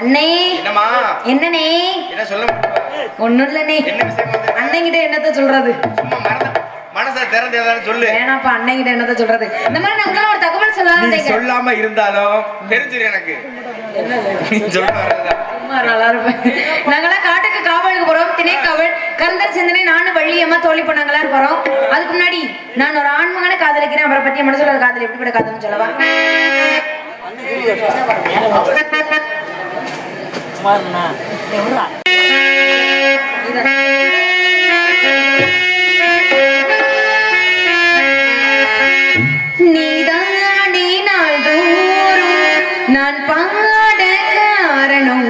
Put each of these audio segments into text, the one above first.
அண்ணே. என்னமா என்னனே என்ன சொல்ல ஒண்ணும் இல்லனே என்ன விஷயம் அண்ணன் கிட்ட என்னத்த சொல்றது? சும்மா மறந்த மனசை திறந்து ஏதாவது சொல்லு. வேணாப்பா அண்ணன் கிட்ட என்னத்த சொல்றது? இந்த மாதிரி நான் உங்களால ஒரு தகவல் சொல்லாம சொல்லாம இருந்தாலும் தெரிஞ்சிரு எனக்கு. நாங்களாம் காட்டுக்கு காவலுக்கு போறோம். திணை காவல் கந்தர் சிந்தனை நானும் வள்ளியம்மா தோழி பண்ணாங்களா போறோம் அதுக்கு முன்னாடி நான் ஒரு ஆண்மகனை காதலிக்கிறேன். அவரை பத்தி மனசுல காதல் எப்படிப்பட்ட காதல்னு சொல்லவா? சுமாருண்ணா எவ்வளோ? நான் பாட காரணம்.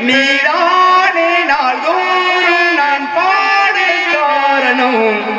நீதானே நாள்தோறும் நான் பாட காரணம்.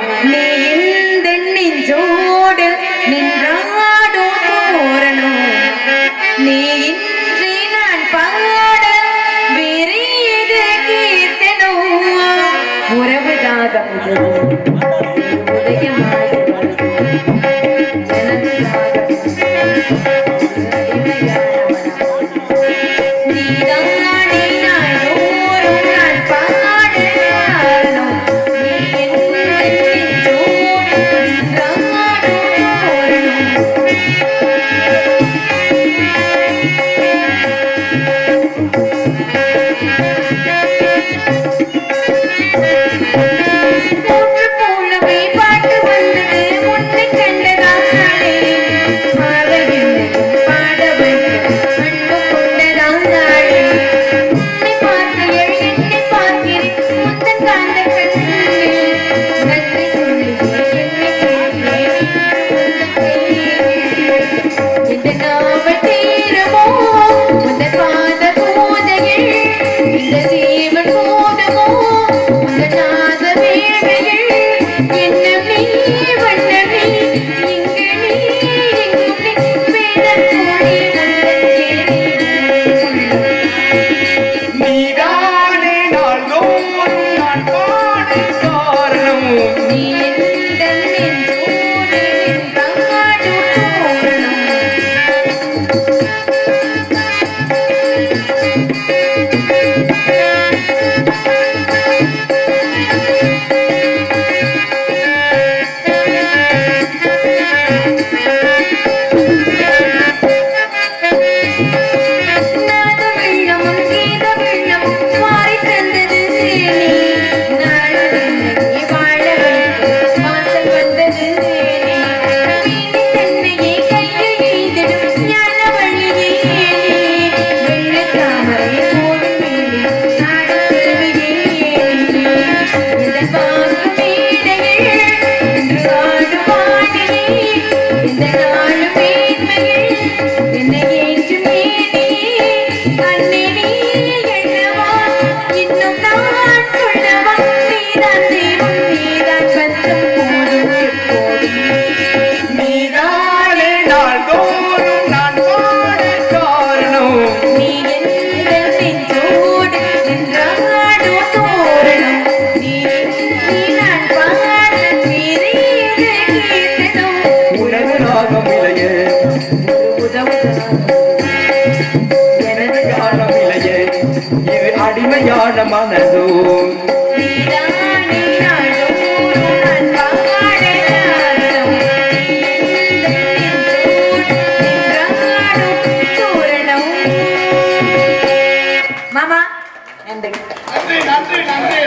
கல்யாண மனதோ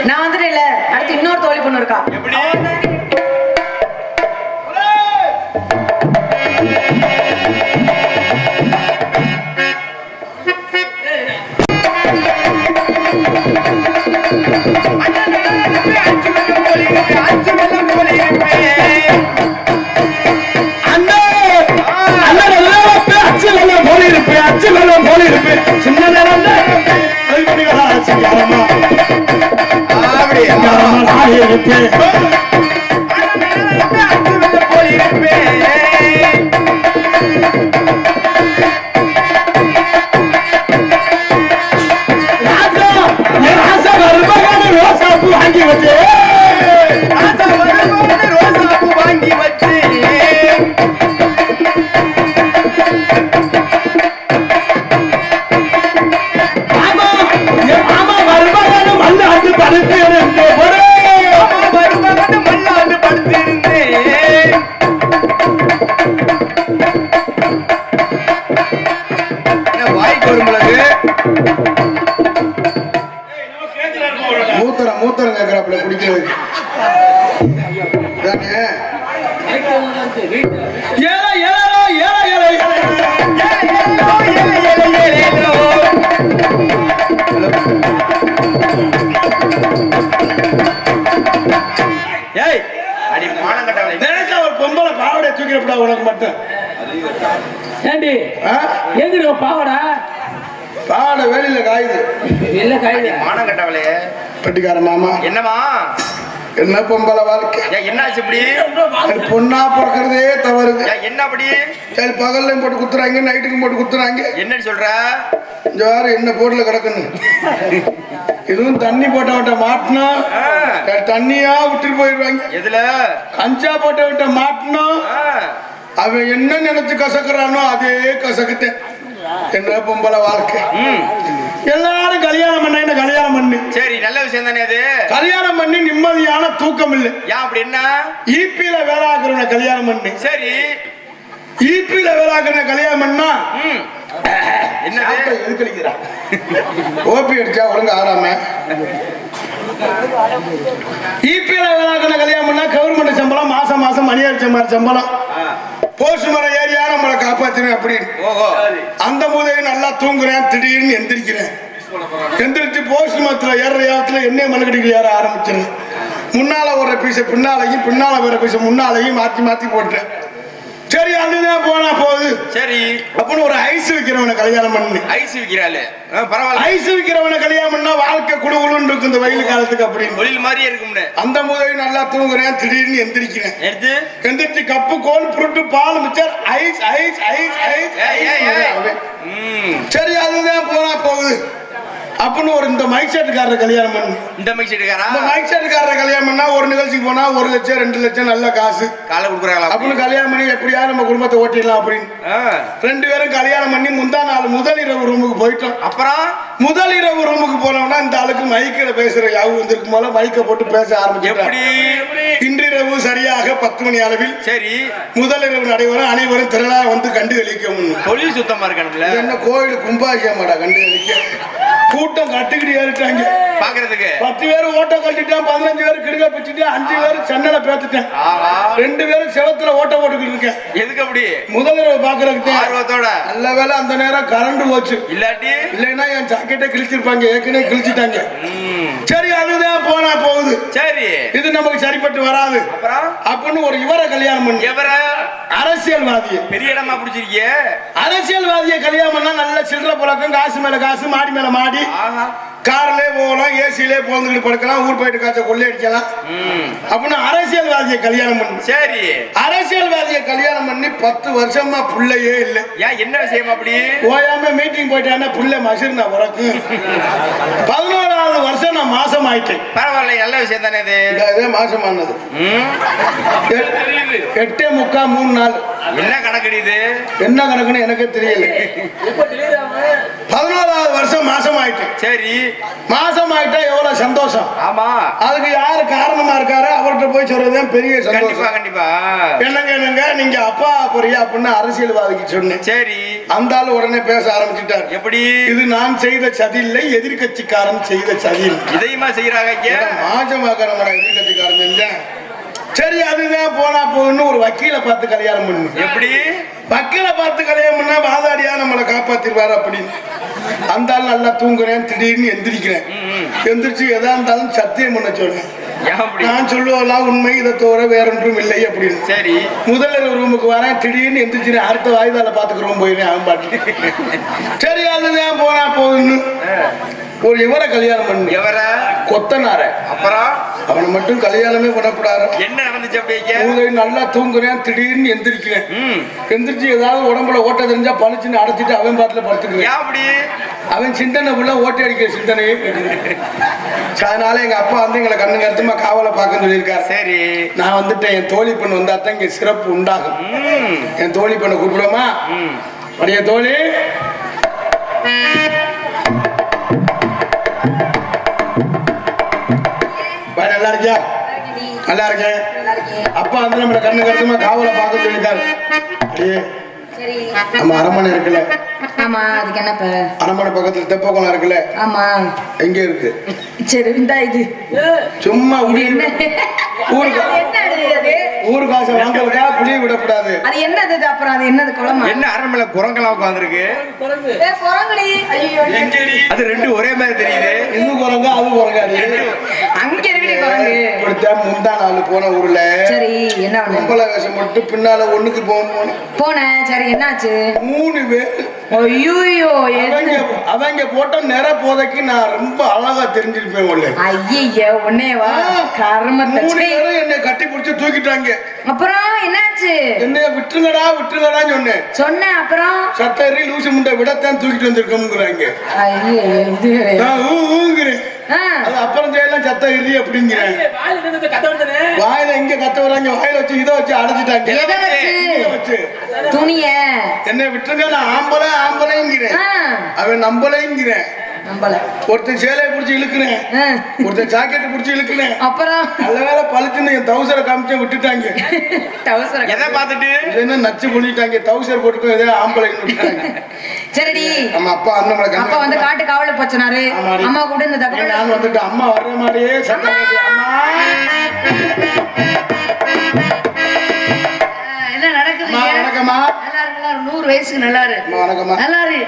நான் வந்துட்டேன் அடுத்து இன்னொரு தோழி பொண்ணு இருக்கா? okay. மாமா என்னமா என்ன பொம்பளை வாழ்க்கை? என்னாச்சு இப்படி? பொண்ணா பிறக்கிறதே தவறுது ஏன் என்ன அப்படி? சரி பகல்லையும் போட்டு குத்துறாங்க நைட்டுக்கும் போட்டு குத்துறாங்க. என்னன்னு சொல்ற? வேற என்ன போர்ல கிடக்குன்னு? இதுவும் தண்ணி போட்டவட்ட மாட்டினா ஆ, தண்ணியா விட்டுட்டு போயிடுவாங்க. எதுல? கஞ்சா போட்டவட்ட மாட்டினா ஆ, அவன் என்ன நினைச்சு கசக்குறானோ அதே கசக்குத்தேன் என்ன பொம்பளை வாழ்க்கை? எல்லாரும் கல்யாணம் பண்ண என்ன கல்யாணம் பண்ணு? சரி நல்ல விஷயம் தானே அது? கல்யாணம் பண்ணி நிம்மதியான தூக்கம் இல்லை ஏன் அப்படி என்ன? ஈபியில வேலை ஆக்குறவன கல்யாணம் பண்ணு. சரி. ஈபியில வேலை ஆக்குறவன கல்யாணம் பண்ணா ம். என்னது? சாப்பிட்ட எதுக்கு அடிக்கிறா? ஓபி அடிச்சா ஒழுங்கா ஆடாம. ஈபியில வேலை ஆக்குறவன கல்யாணம் பண்ணா கவர்மெண்ட் சம்பளம் மாசம் மாசம் மணி அடிச்ச மாதிரி சம்பளம். ஆ, போஸ்ட் மரம் ஏரியா நம்மளை காப்பாத்தினேன் அப்படின்னு அந்த முதல் நல்லா தூங்குறேன் திடீர்னு எந்திரிக்கிறேன். எந்திரிச்சு போஸ்ட் மரத்துல ஏற யாத்துல எண்ணெய் மல்லுக்கடிக்கு ஏற ஆரம்பிச்சிருங்க முன்னால ஒரு பீஸை பின்னாலையும் பின்னால ஒரு பீஸை முன்னாலையும் மாத்தி மாத்தி போட்டேன் சரி அதுதான் போனா போகுது சரி. அப்படின்னு ஒரு ஐஸ் விற்கிறவனை கல்யாணம் பண்ணு. ஐஸ் விக்கிறாளு. பரவாயில்ல. ஐஸ் விற்கிறவனை கல்யாணம் பண்ணா வாழ்க்கை குழு குழுன்னு இருக்கும் இந்த வெயில் காலத்துக்கு அப்படின்னு. தொழில் மாதிரியே இருக்கும்னு. அந்த முதல் நல்லா தூங்குறேன் திடீர்னு எந்திரிக்கிறேன். எடுத்து எந்திரிச்சு கப்பு கோல் புருட்டு பால் mixture ice ice ice ice சரி அதுதான் போனா போகுது. அப்படின்னு ஒரு இந்த மைக் செட்டுக்காரர் கல்யாணம் பண்ணு. இந்த மைக் செட்டுக்காரா இந்த மைக் செட்டுக்காரர் கல்யாணம் பண்ணா ஒரு நிகழ்ச்சிக்கு போனா ஒரு லட்சம் ரெண்டு லட்சம் நல்ல காசு. காலை கொடுக்குறாங்களா அப்படின்னு கல்யாணம் பண்ணி எப்படியா நம்ம குடும்பத்தை ஓட்டிடலாம் அப்படின்னு. ரெண்டு பேரும் கல்யாணம் பண்ணி முந்தா நாள் முதல் இரவு ரூமுக்கு போயிட்டோம். அப்புறம்? முதல் இரவு ரூமுக்கு போனோம்னா இந்த ஆளுக்கு மைக்கில் பேசுற யாவு வந்திருக்கும் போல மைக்கை போட்டு பேச எப்படி? ஆரம்பிச்சு இன்றிரவு சரியாக பத்து மணி அளவில் சரி. முதல் இரவு நடைபெறும். அனைவரும் திரளா வந்து கண்டு கழிக்கவும் தொழில் சுத்தமா இருக்கணும்ல. என்ன கோயில் கும்பாசியமாடா கண்டு கழிக்க கூட்டம் கட்டுக்கிட்டு ஏறிட்டாங்க. பாக்குறதுக்கு. பத்து பேர் ஓட்ட கட்டிட்டான் பதினஞ்சு பேர் கிடுக பிச்சுட்டு அஞ்சு பேர் சென்னல பேத்துட்டேன். ரெண்டு பேரும் செவத்துல ஓட்ட போட்டுக்கிட்டு இருக்கேன். எதுக்கு அப்படி? முதலிரவு பாக்குறதுக்கு ஆர்வத்தோட. நல்ல வேளை அந்த நேரம் கரண்ட் போச்சு. இல்லாட்டி? இல்லைன்னா என் ஜாக்கெட்டை கிழிச்சிருப்பாங்க ஏற்கனவே கிழிச்சிட்டாங்க. சரி அதுதான் போனா போகுது. சரி. இது நமக்கு சரிப்பட்டு வராது. அப்படின்னு ஒரு இவரை கல்யாணம் பண்ணி. எவர? அரசியல்வாதியை. பெரிய இடமா பிடிச்சிருக்கிய. அரசியல்வாதியை கல்யாணம் நல்ல சில்லற புழக்கம் காசு மேல காசு மாடி மேல மாடி. ஆஹா. கார்லயே போகலாம் ஏசிலே போந்துக்கிட்டு படுக்கலாம் ஊர் போயிட்டு காய்ச்ச கொள்ளையடிக்கலாம் ம், அப்படின்னு அரசியல்வாதியை கல்யாணம் பண்ணி. சரி. அரசியல்வாதியை கல்யாணம் பண்ணி பத்து வருஷமா புள்ளையே இல்லை. ஏன் என்ன விஷயம் அப்படி? ஓயாம மீட்டிங் போயிட்டான்னா புள்ள மசிர்னா உனக்கு. பதினோராவது வருஷம் நான் மாசம் ஆயிட்டேன் பரவாயில்ல நல்ல விஷயம் தானே இது? மாசம் ஆனது எட்டே முக்கா மூணு நாள். என்ன கணக்கடிது என்ன கணக்குன்னு எனக்கே தெரியல. பதினோராவது வருஷம் மாசம் ஆயிட்டேன் சரி. மாசம் ஆயிட்டா எவ்வளவு சந்தோஷம்? ஆமா. அதுக்கு யாரு காரணமா இருக்காரு? அவர்கிட்ட போய் சொல்றதுதான் பெரிய கண்டிப்பா கண்டிப்பா. என்னங்க என்னங்க? நீங்க அப்பா போறியா அப்படின்னு அரசியல்வாதிக்கு சொன்னேன் சரி. அந்த ஆளு உடனே பேச ஆரம்பிச்சுட்டார். எப்படி? இது நான் செய்த சதி இல்லை எதிர்கட்சிக்காரன் செய்த சதி. இதையுமா செய்யறாங்க ஐயா மாஜமாக்காரன் எதிர்கட்சிக்காரன் செஞ்சேன் சரி அதுதான் போனா போகுன்னு ஒரு வக்கீலை பார்த்து கல்யாணம் பண்ணு. எப்படி? வக்கீலை பார்த்து கல்யாணம் பண்ணா வாதாடியா நம்மளை காப்பாத்திருவாரு அப்படின்னு. அந்த ஆள் நல்லா தூங்குறேன் திடீர்னு எந்திரிக்கிறேன். எந்திரிச்சு எதா இருந்தாலும் சத்தியம் பண்ண சொல்றேன் நான் சொல்லுவதெல்லாம் உண்மை இதை தவிர வேற ஒன்றும் இல்லை அப்படின்னு. சரி. முதல்ல ரூமுக்கு வரேன் திடீர்னு எந்திரிச்சு அடுத்த வாய்தால பாத்துக்கிறோம் போயிடுறேன் அவன் பாட்டு சரி அதுதான் போனா போகுன்னு ஒரு இவரை கல்யாணம் பண்ணி. எவர கொத்தனார. அப்புறம்? அவனை மட்டும் கல்யாணமே பண்ணக்கூடாது என்ன நடந்துச்சு அப்படி ஐயா? மூளை நல்லா தூங்குறேன் திடீர்னு எந்திரிக்கிறேன். எந்திரிச்சு ஏதாவது உடம்புல ஓட்ட தெரிஞ்சா பளிச்சுன்னு அடைச்சிட்டு அவன் பாட்டுல படுத்துக்கிறேன் அப்படி? அவன் சிந்தனை உள்ள ஓட்டை அடிக்கிற சிந்தனையே. அதனால எங்க அப்பா வந்து எங்களை கண்ணு கருத்துமா காவலை பார்க்க சொல்லியிருக்காரு. சரி. நான் வந்துட்டேன் என் தோழி பெண் வந்தா தான் இங்க சிறப்பு உண்டாகும். என் தோழி பெண்ணை கூப்பிடுவோமா? அடைய தோழி. இருக்கியா நல்லா இருக்கேன் அப்பா வந்து நம்மள கண்ணு கருத்துமா காவலை பார்க்க அடியே. சரி. நம்ம அரண்மனை இருக்குல்ல. ஆமா அதுக்கு என்ன இப்ப அரண்மனை பக்கத்துல தெப்பக்குளம் இருக்குல்ல? ஆமா. எங்க இருக்கு? சரி இந்தா இது. சும்மா உடி. என்ன? ஊருக்கு அது என்ன அது? ஊரு காசை வாங்குறதா புளிய விடக்கூடாது. அது என்னது இது? அப்புறம் அது என்னது? குளமா? என்ன அரண்மனை குரங்கெல்லாம் உட்காந்துருக்கு குரங்கு ஏ, குரங்குடி. ஐயோ. அது ரெண்டு ஒரே மாதிரி தெரியுது. இது குரங்க அது குரங்காது. அங்க இருக்குடி குரங்கு. இப்படித்தான் முந்தா நாள் போன ஊர்ல. சரி என்ன பண்ண பொம்பளை வேஷம் போட்டு பின்னால ஒண்ணுக்கு போகணும் போனேன். சரி என்னாச்சு? மூணு பேர் ஐயோ அவங்க அவங்க போட்ட நிற போதைக்கு நான் ரொம்ப அழகா தெரிஞ்சிருப்பேன் உள்ள. ஐய உன்னேவா கர்மத்தை. என்னை கட்டி பிடிச்சு தூக்கிட்டாங்க. அப்புறம் என்னாச்சு? என்னைய விட்டுருங்கடா விட்டுருங்கடான்னு சொன்னேன். சொன்னேன் அப்புறம்? சட்டரி லூசு முண்டை விடத்தான் தூக்கிட்டு வந்திருக்கோம்ங்கிறாங்க. அது அப்புறம் செய்யலாம் சத்தம் இல்லை அப்படிங்கிறேன். வாயில எங்க கத்த வராங்க வாயில வச்சு இதை வச்சு அடைச்சிட்டாங்க துணிய? என்னை விட்டுருங்க நான் ஆம்பளை ஆம்பளைங்கிறேன். அவன் நம்பளைங்கிறேன். நம்பல. ஒருத்தன் சேலையை பிடிச்சி இழுக்கிறேன் ஆ, ஒருத்தன் ஜாக்கெட் பிடிச்சி இழுக்கிறேன் அப்புறம்? நல்ல வேலை பழுத்துன்னு என் தௌசரை காமிச்சு விட்டுட்டாங்க. டவுசர் எதை பார்த்துட்டு? என்ன நச்சு பண்ணிட்டாங்க தௌசர் போட்டுக்கோ ஆம்பளைன்னு விட்டாங்க சரிடி. நம்ம அப்பா அந்த நம்மளை அப்பா வந்து காட்டு காவல போச்சனாரு. அம்மா கூட இந்த தகவல் நான் வந்துட்டு அம்மா வர்ற மாதிரியே சத்தம் அம்மா! நூறு வயசுக்கு நல்லா இரு நல்லா இரு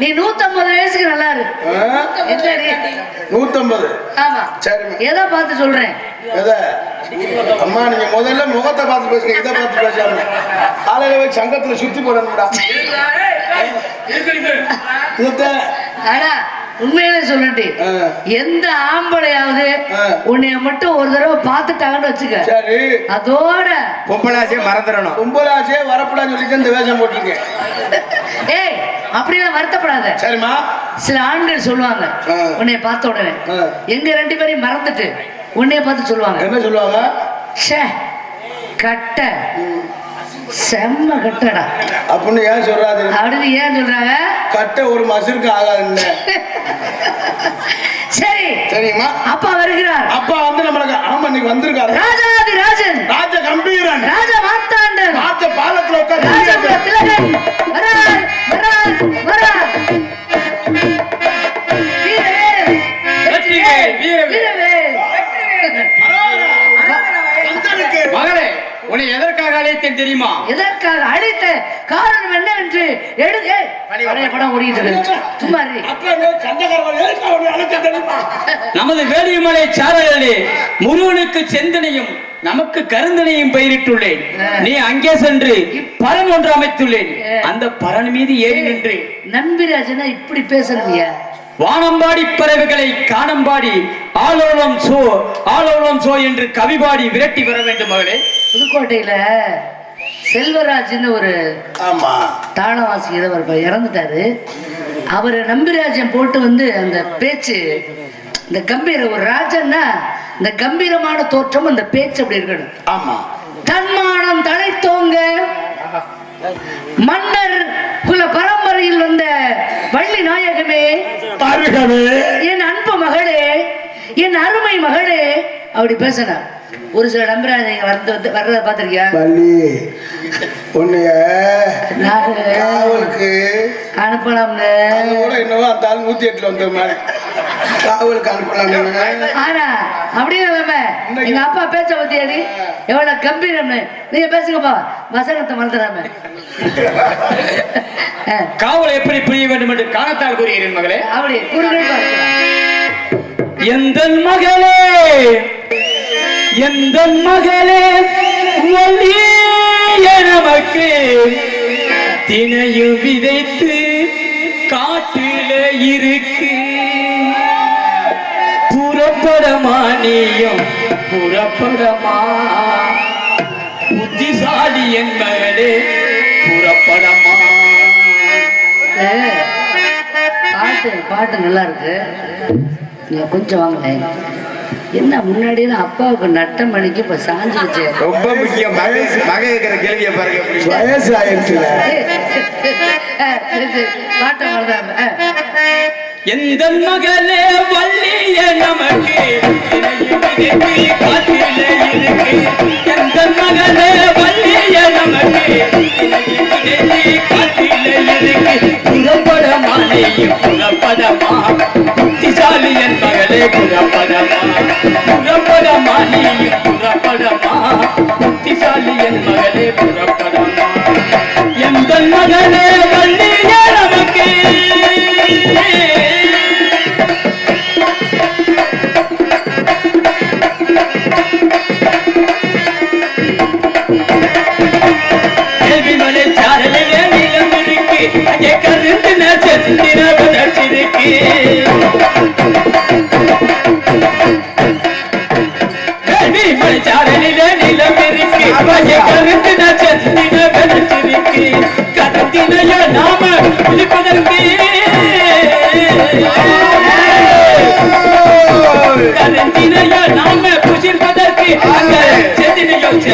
நீ நூத்தம்பது வயசுக்கு நல்லா இரு? நூத்தம்பது. ஆமா. சரிம்மா. எதை பார்த்து சொல்றேன்? எதை? அம்மா நீங்க முதல்ல முகத்தை பார்த்து பேசுங்க இதை பார்த்து பேசாம. காலையில போய் சங்கத்துல சுத்தி போடணும்டா. ஆனா உண்மையிலே சொல்லட்டி. எந்த ஆம்பளையாவது. உன்னைய மட்டும் ஒரு தடவை பார்த்துட்டாங்கன்னு வச்சுக்க. சரி. அதோட பொம்பளாசியை மறந்துடணும். கும்பலாசே வரப்படான்னு சொல்லிட்டு இந்த வேஷம் போட்டிருக்கேன். ஏய் அப்படியெல்லாம் வருத்தப்படாத. சரிம்மா. சில ஆண்கள் சொல்லுவாங்க. உன்னைய பார்த்த உடனே. எங்க ரெண்டு பேரையும் மறந்துட்டு உன்னைய பார்த்து சொல்லுவாங்க. என்ன சொல்லுவாங்க? ச்சே கட்ட. செம்ம கட்டடா. அப்படின்னு ஏன் சொல்றாது அப்படின்னு ஏன் சொல்றாங்க? கட்ட ஒரு மசருக்கு ஆகாதுல்ல சரி. சரிம்மா அப்பா வருகிறார். அப்பா வந்து நம்மளுக்கு ஆமா இன்னைக்கு வந்திருக்காரு. ராஜாதி ராஜன் ராஜ கம்பீரன். ராஜ மார்த்தாண்டன். ராஜ பாலத்துல ராஜபுர உட்காந்து திலகன் வரார் வரார் வரார். உன்னை எதற்காக அழைத்தேன் தெரியுமா? எதற்காக அழைத்த காரணம் என்னவென்று எழுது படம் இருக்கு சும்மா. நமது வேலியமலை சாரலிலே முருகனுக்கு செந்தனையும் நமக்கு கருந்தனையும் பயிரிட்டுள்ளேன். நீ அங்கே சென்று பலன் ஒன்று அமைத்துள்ளேன். அந்த பலன் மீது ஏறி நின்று. நம்பிராஜனா இப்படி பேசுறீங்க வானம்பாடி பறவைகளை காணம்பாடி ஆலோலம் சோ ஆலோலம் சோ என்று கவிபாடி விரட்டி வர வேண்டும் மகளே. புதுக்கோட்டையில செல்வராஜ்னு ஒரு ஆமா. தாளவாசிக்கிறவர் இப்ப இறந்துட்டாரு. அவர் நம்பிராஜன் போட்டு வந்து அந்த பேச்சு இந்த கம்பீர ஒரு ராஜன்னா இந்த கம்பீரமான தோற்றம் அந்த பேச்சு அப்படி இருக்கணும். ஆமா. தன்மானம் தலைத்தோங்க மன்னர் குல பரம்பரையில் வந்த வள்ளி நாயகமே என் அன்பு மகளே என் அருமை மகளே அப்படி பேசினார் ஒரு சில நம்பிராஜங்க வந்து வந்து வர்றத பாத்திருக்கியா பள்ளி உன்னைய காவலுக்கு அனுப்பலாம்னு என்னவோ அந்த ஆள் நூத்தி எட்டுல வந்த மாதிரி. காவலுக்கு அனுப்பலாம்னு ஆனா அப்படியே எங்க அப்பா பேச்ச பத்தியாடி எவ்வளவு கம்பீரம்னு. நீங்க பேசுங்கப்பா வசனத்தை மறந்துடாம. காவல் எப்படி புரிய வேண்டும் என்று காணத்தால் கூறுகிறேன் மகளே? அப்படி குறுகள் எந்த மகளே? எந்த மகளே? வழியே நமக்கு தினையும் விதைத்து காட்டில இருக்கு. புறப்படமா நீயும் புறப்படமா? புத்திசாலி என் மகளே புறப்படமா? பாட்டு பாட்டு நல்லா இருக்கு. நீங்க கொஞ்சம் வாங்களேன் என்ன முன்னாடியெல்லாம் அப்பாவுக்கு நட்டம் மணிக்கு இப்ப சாஞ்சு வச்சு ரொம்ப முக்கியம். மகை மகை இருக்கிற கேள்வியை பாருங்க எப்படி. வயசு ஆயிடுச்சுல பாட்டை மறந்துடாம அஹ். எந்த மகளே வள்ளிய நமக்கு? எந்த மகளே வள்ளிய நமக்கு? புறப்பதமா புத்திசாலி என் மகளே புறப்பதமா புறப்பதமா நீ புறப்பதமா புத்திசாலி என் மகளே புறப்பதமா எந்த மகளே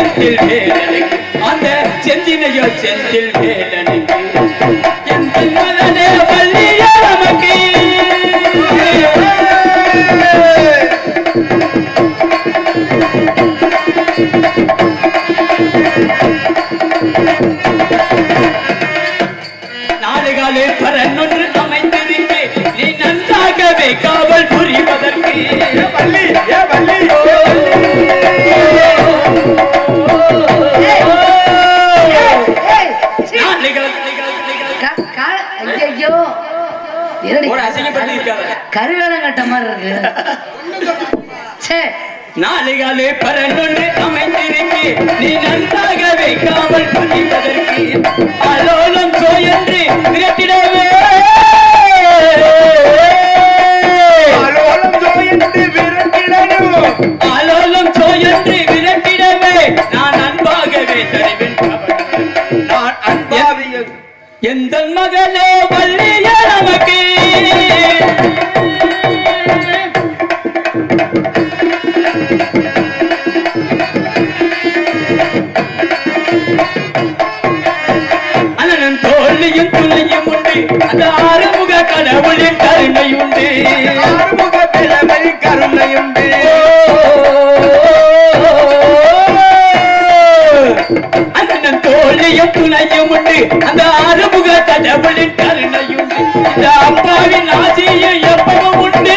செந்தில் வேலனுக்கு அந்த செந்தினையோ செந்தில் வேலனுக்கு இருக்காத கருவேலம் கட்ட மாதிரி இருக்கு. சே நாடுகாலே பரன்னொன்று அமைந்திருக்கு நீ நன்றாகவே காவல் புரிவதற்கு அலோலம் சோயன்று விரட்டிடவே. அலோலம் ஜோயந்து விரட்டிடணும். அலோலம் சோயன்று விரட்டிடவே. நான் அன்பாகவே தருவேன். நான் அன்பாவிய எந்த மகளே வள்ளிய அந்த ஆறுமுக கடவுளின் கருணை உண்டு ஆறுமுக பிளவை கருணையுண்டு. அண்ணன் தோல்வியும் துணையும் உண்டு. அந்த ஆறுமுக கடவுளின் கருணை உண்டு இந்த அப்பாவின் ஆசையும் எப்பவும் உண்டு.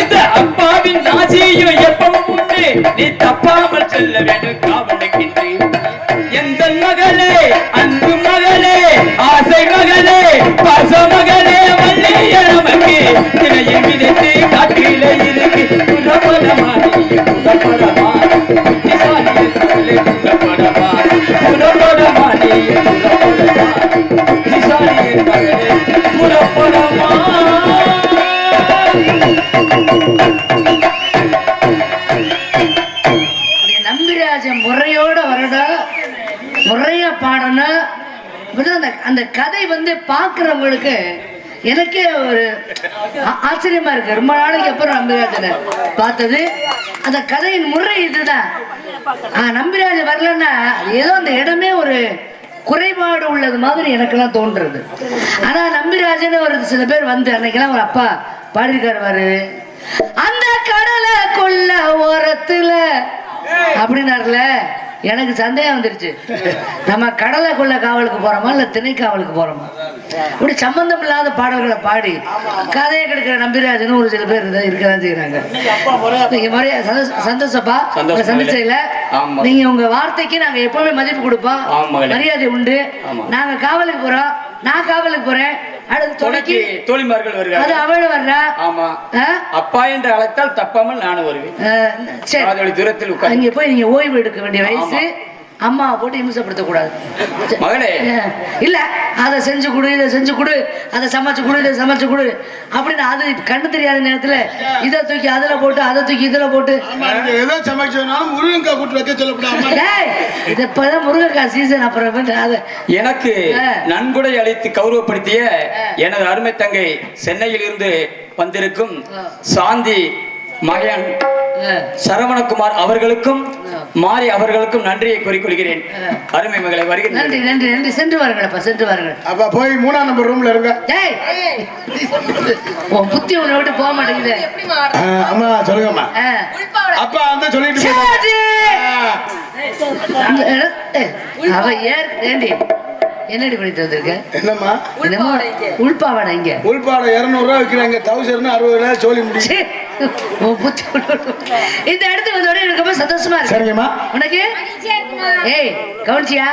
இந்த அப்பாவின் நாசியும் எப்பவும் உண்டு. நீ தப்பாமல் செல்ல வேண்டும் நமக்கு விதைத்து காட்டில இருக்கு புத்திசாலி புத்திசாலி நம்பிராஜன் முறையோட வரணும் முறையா பாடணும். அந்த அந்த கதை வந்து பார்க்குறவங்களுக்கு எனக்கே ஒரு ஆச்சரியமா இருக்கு. ரொம்ப நாளைக்கு அப்புறம் நம்பிராஜனை பார்த்தது. அந்த கதையின் முறை இதுதான். நம்பிராஜன் வரலன்னா ஏதோ அந்த இடமே ஒரு குறைபாடு உள்ளது மாதிரி எனக்கெல்லாம் தோன்றுறது. ஆனா நம்பிராஜன் ஒரு சில பேர் வந்து அன்னைக்கெல்லாம் ஒரு அப்பா பாடியிருக்காரு அந்த கடலை கொள்ள ஓரத்துல அப்படின்னாருல. எனக்கு சந்தேகம் வந்துருச்சு. நம்ம கடலை கொள்ள காவலுக்கு போறோமா இல்ல திணை காவலுக்கு போறோமா? இப்படி சம்பந்தம் இல்லாத பாடல்களை பாடி கதையை கெடுக்கிற நம்பிராஜன் ஒரு சில பேர் இருக்கதான் செய்யறாங்க நீங்க முறையா சந்தோஷ- சந்தோஷப்பா சந்திச்சதுல. நீங்க உங்க வார்த்தைக்கு நாங்க எப்பவுமே மதிப்பு கொடுப்போம். மரியாதை உண்டு. நாங்க காவலுக்கு போறோம். நான் காவலுக்கு போறேன். அடுத்து துணைக்கு தோழிமார்கள் அது வருகிறார்கள் அவள வர்றா? ஆமா? அப்பா என்று அழைத்தால் தப்பாமல் நானும் வருவேன். சரி. தூரத்தில் போய் நீங்க ஓய்வு எடுக்க வேண்டிய வயசு. அம்மாவை போட்டு இம்சப்படுத்த கூடாது மகனே. இல்ல அதை செஞ்சு கொடு இதை செஞ்சு கொடு அதை சமைச்சு கொடு இதை சமைச்சு கொடு. அப்படின்னு அது கண்ணு தெரியாத நேரத்துல இதை தூக்கி அதுல போட்டு அதை தூக்கி இதுல போட்டு. எதை சமைச்சதுனாலும் முருங்கக்காய் கூட்டு வைக்க சொல்லக்கூடாது. டேய், இது இப்பதான் முருங்கைக்காய் சீசன் அப்புறம் அதை எனக்கு. நன்கொடை அளித்து கௌரவப்படுத்திய எனது அருமை தங்கை சென்னையில் இருந்து வந்திருக்கும் சாந்தி மகன் சரவணகுமார் அவர்களுக்கும் மாரி அவர்களுக்கும் நன்றியை கூறிக்கொள்கிறேன். அருமை மகளை வருகிறேன் நன்றி நன்றி நன்றி. சென்று வாருங்களப்பா சென்று வாருங்கள். அப்ப போய் மூணாம் நம்பர் ரூம்ல இருங்க. டேய் உன் புத்தி உன்னை விட்டு போக மாட்டேங்குது. அம்மா சொல்லுங்கம்மா. அப்பா வந்து சொல்லிட்டு அவ ஏர் ஏண்டி? என்னடி பண்ணிட்டு வந்திருக்க? என்னம்மா? என்னமோ உள்பாவாடை இங்க உள்பாடம் இருநூறு ரூபா விற்கிறாங்க. தௌசண்ட் அறுபது ரூபா சோழி முடியும் சீ, உன் புத்தி உள்ள விட்டு. இந்த இடத்துக்கு வந்தோடனே எனக்கு ரொம்ப சந்தோஷமா இருக்கு. சரிங்கம்மா. உனக்கு? ஏய் கவனிச்சியா?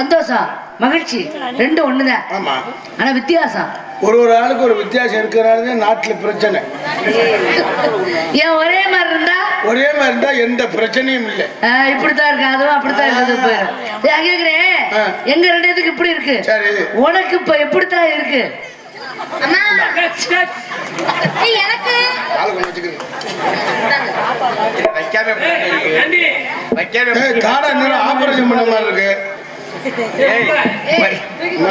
சந்தோஷம் மகிழ்ச்சி. ரெண்டும் ஒண்ணுதான். ஆமா. ஆனா வித்தியாசம். ஒரு ஒரு ஆளுக்கு ஒரு வித்தியாசம் இருக்கிறனால தான் நாட்டுல பிரச்சனை. ஏன் ஒரே மாதிரி இருந்தா? ஒரே மாதிரி இருந்தா எந்த பிரச்சனையும் இல்லை. இப்படித்தான் இருக்கு? அதுவும் அப்படித்தான் இருக்குது கேக்குறேன் ஆ. எங்க ரெண்டு இப்படி இருக்கு? சரி உனக்கு இப்ப எப்படித்தான் இருக்கு. அம்மா. ஏய், எனக்கு. வைக்காம ஆபரேஷன் பண்ண மாதிரி இருக்கு?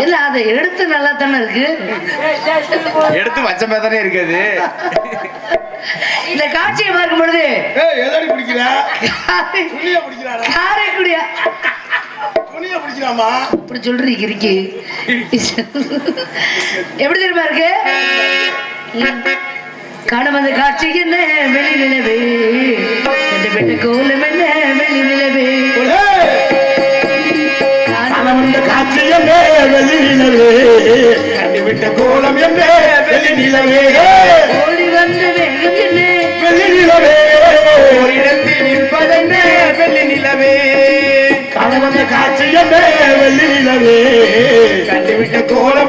இல்ல அதை எடுத்து நல்லா தானே இருக்கு? எடுத்து வச்ச மாதிரி இருக்குது இந்த காட்சியை பார்க்கும் பொழுது காரைக்குடியா இப்படி சொல்றீங்க இருக்கு எப்படி தெரியுமா இருக்கு? அந்த காட்சி என்ன? வெளி நிலவே எந்த பெண்ணு கோலம் என்ன? வெளி நிலவே என்ன வெளி நிலவே? கண்டுவிட்ட கோலம் என்ன வெளி நிலவே? ஓடி வந்த வேகம் என்ன? வெளி நிலவே? ஒரு இடத்தில் நிற்பதென்ன வெள்ளி நிலவே? கணவன் காட்சி என்ன வெள்ளி நிலவே? கண்டுவிட்ட கோலம்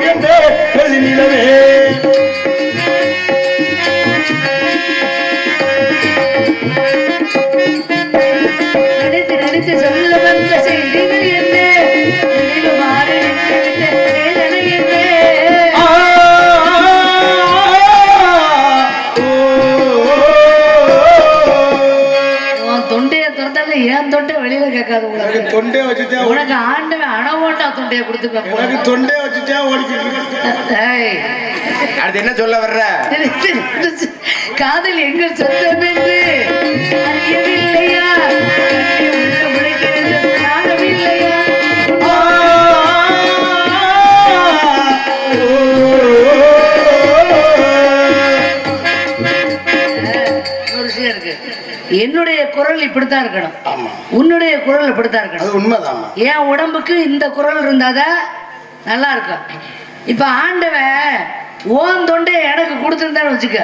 எனக்கு உனக்கு தொண்டே வச்சுட்டேன் உனக்கு ஆண்டவன் அணவோட்டா தொண்டைய கொடுத்து எனக்கு தொண்டே இருக்கு. ஏய், அடுத்து என்ன சொல்ல வர்ற? காதல் எங்கள் சொந்தம் என்னுடைய குரல் இப்படித்தான் இருக்கணும். உன்னுடைய குரல் இப்படித்தான் இருக்கணும். அது உண்மைதாம்மா என் உடம்புக்கு இந்த குரல் இருந்தாதான் நல்லா இருக்கும். இப்ப ஆண்டவன் ஓன் தொண்டையை எனக்கு கொடுத்துருந்தான்னு வச்சுக்க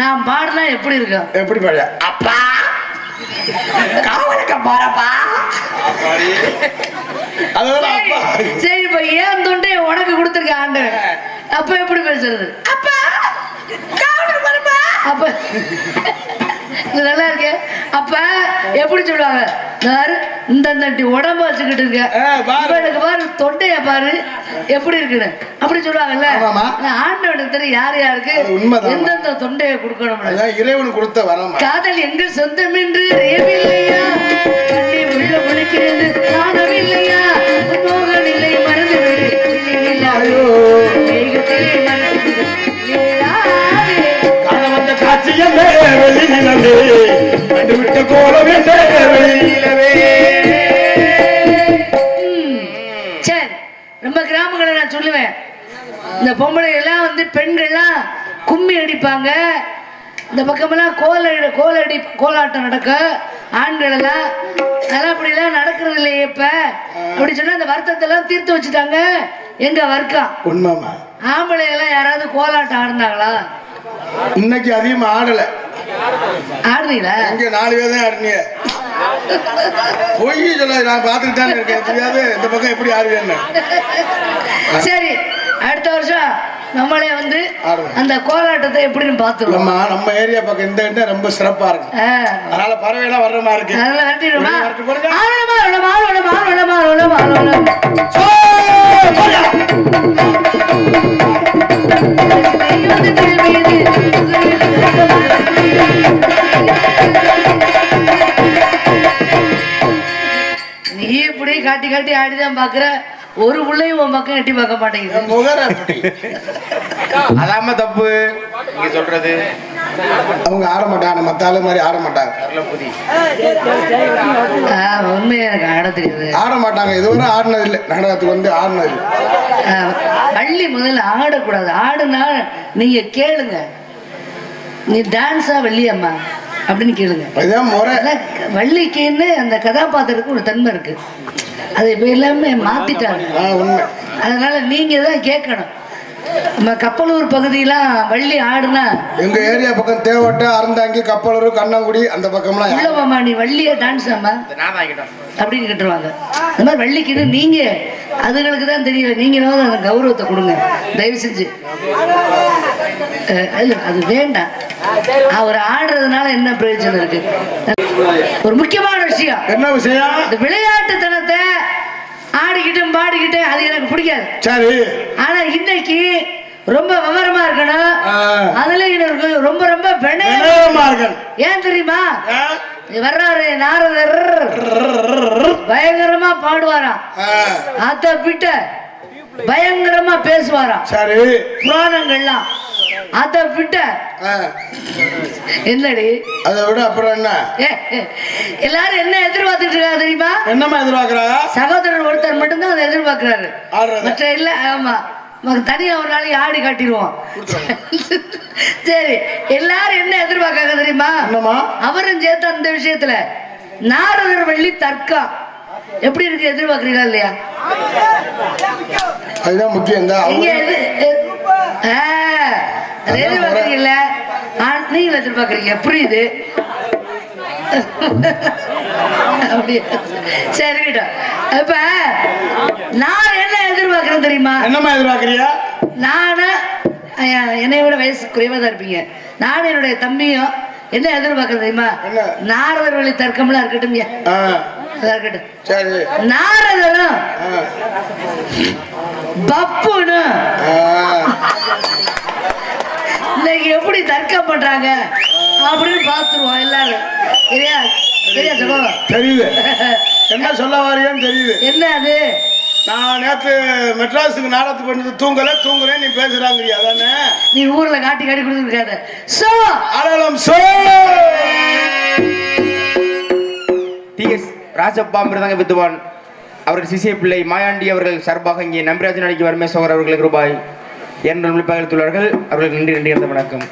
நான் பாடினா எப்படி இருக்கும்? எப்படி பழைய அப்பா! காவலுக்கு சரி இப்ப ஏன் தொண்டையை உனக்கு கொடுத்துருக்க ஆண்டவன். அப்ப எப்படி பேசுறது? அப்பா! காவலுக்கு நல்லா இருக்கு. அப்ப எப்படி சொல்லுவாங்க? இந்த தட்டி உடம்ப வச்சுக்கிட்டு இருக்க. இவனுக்கு பாரு தொண்டைய பாரு எப்படி இருக்குன்னு. அப்படி சொல்லுவாங்கல்ல? ஆண்டவனுக்கு தெரியும் யார் யாருக்கு. எந்தெந்த தொண்டையை கொடுக்கணும் இறைவன் கொடுத்த வரமா காதல் எங்கள் சொந்தம் என்று அறியவில்லையா கண்ணை உள்ள காணவில்லையா? இந்த பக்கமெல்லாம் கோல கோலடி கோலாட்டம் நடக்கும் ஆண்கள் எல்லாம் அதெல்லாம் அப்படிலாம் நடக்கிறது இல்லையே இப்ப. அப்படி சொன்னா அந்த வருத்தத்தை எல்லாம் தீர்த்து வச்சுட்டாங்க. எங்க வர்க்கம் உண்மைமா ஆம்பளை எல்லாம் யாராவது கோலாட்டம் ஆடினாங்களா? இன்னைக்கு அதிகமா ஆடல. ஆடுறீங்களா இங்க நாலு பேர் தான் ஆடுனீங்க. பொய் சொல்ல நான் பார்த்துட்டு தானே இருக்கேன். தெரியாது. இந்த பக்கம் எப்படி ஆடுவேன்னு. சரி அடுத்த வருஷம் நம்மளே வந்து. அந்த கோலாட்டத்தை எப்படின்னு பார்த்துருவோம். நம்ம நம்ம ஏரியா பக்கம் இந்த இடம் ரொம்ப சிறப்பா இருக்கு. அதனால பறவைலாம் வர்ற மாதிரி இருக்கு. அதனால வரட்டிடுமா? ஆளணுமா, ஆளணுமா, ஆளணுமா, ஆளணுமா, காட்டி காட்டி ஆடிதான் பாக்குற ஒரு பிள்ளையும் உன் பக்கம் எட்டி பார்க்க மாட்டேங்குது. அதாம தப்பு. நீங்க சொல்றது? அவங்க ஆட மாட்டாங்க மத்த ஆளு மாதிரி ஆட மாட்டாங்க. ஆ, உண்மையா எனக்கு ஆட தெரியுது. ஆட மாட்டாங்க இதுவரை ஆடினது இல்லை. நாடகத்துக்கு வந்து ஆடினது வள்ளி முதல்ல ஆடக்கூடாது. ஆடுனா நீங்க கேளுங்க. நீ டான்ஸா வள்ளியம்மா அப்படின்னு கேளுங்க. வள்ளிக்குன்னு அந்த கதாபாத்திரத்துக்கு ஒரு தன்மை இருக்கு. அதை இப்ப எல்லாமே மாத்திட்டாங்க. அதனால நீங்க தான் கேட்கணும். நம்ம கப்பலூர் பகுதியெல்லாம் வள்ளி ஆடுனா எங்க ஏரியா பக்கம் தேவட்டை அறந்தாங்கி கப்பலூர் கண்ணங்குடி அந்த பக்கம்லாம் உள்ளவாமா நீ வள்ளிய டான்ஸ் ஆமா? அப்படின்னு கேட்டுருவாங்க. இந்த மாதிரி வள்ளிக்கிட்டு நீங்க அதுகளுக்கு தான் தெரியல. நீங்க என்னவோ அந்த கௌரவத்தை கொடுங்க. தயவு செஞ்சு. இல்ல அது வேண்டாம். அவர் ஆடுறதுனால என்ன பிரயோஜனம் இருக்கு? ஒரு முக்கியமான விஷயம். என்ன விஷயம்? இந்த விளையாட்டுத்தனத்தை ஆடிக்கிட்டும் பாடிக்கிட்டும் அது எனக்கு பிடிக்காது சரி ஆனா இன்னைக்கு ரொம்ப விவரமா இருக்கணும். அதுல எனக்கு ரொம்ப ரொம்ப வினயம். இருக்கணும். ஏன் தெரியுமா வர்றாரு நாரதர் பயங்கரமா பாடுவாராம் ஆ, அத விட்ட பயங்கரமா பேசுவாராம் சரி. புராணங்கள்லாம். அத விட்ட. என்னடி? அதை விட அப்புறம் என்ன? எல்லாரும் என்ன எதிர்பார்த்துட்டு இருக்காங்க தெரியுமா? என்னம்மா எதிர்பார்க்கறா சகோதரர் ஒருத்தர் மட்டும்தான் அதை எதிர்பார்க்கிறாரு. மற்ற இல்ல ஆமா. தனியா ஒரு நாளைக்கு ஆடி காட்டிடுவோம். சரி எல்லாரும் என்ன எதிர்பார்க்காங்க தெரியுமா? அவரும் சேர்த்து அந்த விஷயத்துல நாரதர் வெள்ளி தர்க்கம். எப்படி இருக்கு எதிர்பார்க்கறீங்களா இல்லையா? அதுதான் முக்கியம் தான் எதிர்பார்க்கறீங்கல்ல? ஆ, நீங்க எதிர்பார்க்கறீங்க புரியுது. சரிடா இப்ப நான் என்ன எதிர்பார்க்கறேன் தெரியுமா? என்னம்மா எதிர்பார்க்கறியா நானு ஐயா, என்னை விட வயசு குறைவா தான் இருப்பீங்க. நானும் என்னுடைய தம்பியும் என்ன எதிர்பார்க்கறது தெரியுமா? நாரதர் வழி தர்க்கம்லாம் இருக்கட்டும் இருக்கட்டும். சரி. நாரதரும் பப்புனும் இன்னைக்கு எப்படி தர்க்கம் பண்றாங்க? அப்படின்னு பார்த்துருவோம் எல்லாரும். சரியா? சரியா சகோ தெரியுது. என்ன சொல்ல வாரியான்னு தெரியுது. என்ன அது? நான் நேத்து மெட்ராஸுக்கு நாடகத்துக்கு பண்ணது தூங்கல தூங்குறேன் நீ பேசுறாங்கறியா அதானே? நீ ஊர்ல காட்டி காட்டி கொடுத்துருக்காத. சோ அடலம் சோ டிஎஸ் ராஜப்பா மிருதங்க வித்துவான். அவர்கள் சிசிய பிள்ளை மாயாண்டி அவர்கள் சார்பாக இங்கே நம்பிராஜன் அடிக்கு வறுமை சோகர் அவர்களுக்கு ரூபாய் இரண்டு நூல் பகிர்ந்துள்ளார்கள். அவர்களுக்கு நன்றி நன்றி அந்த வணக்கம்.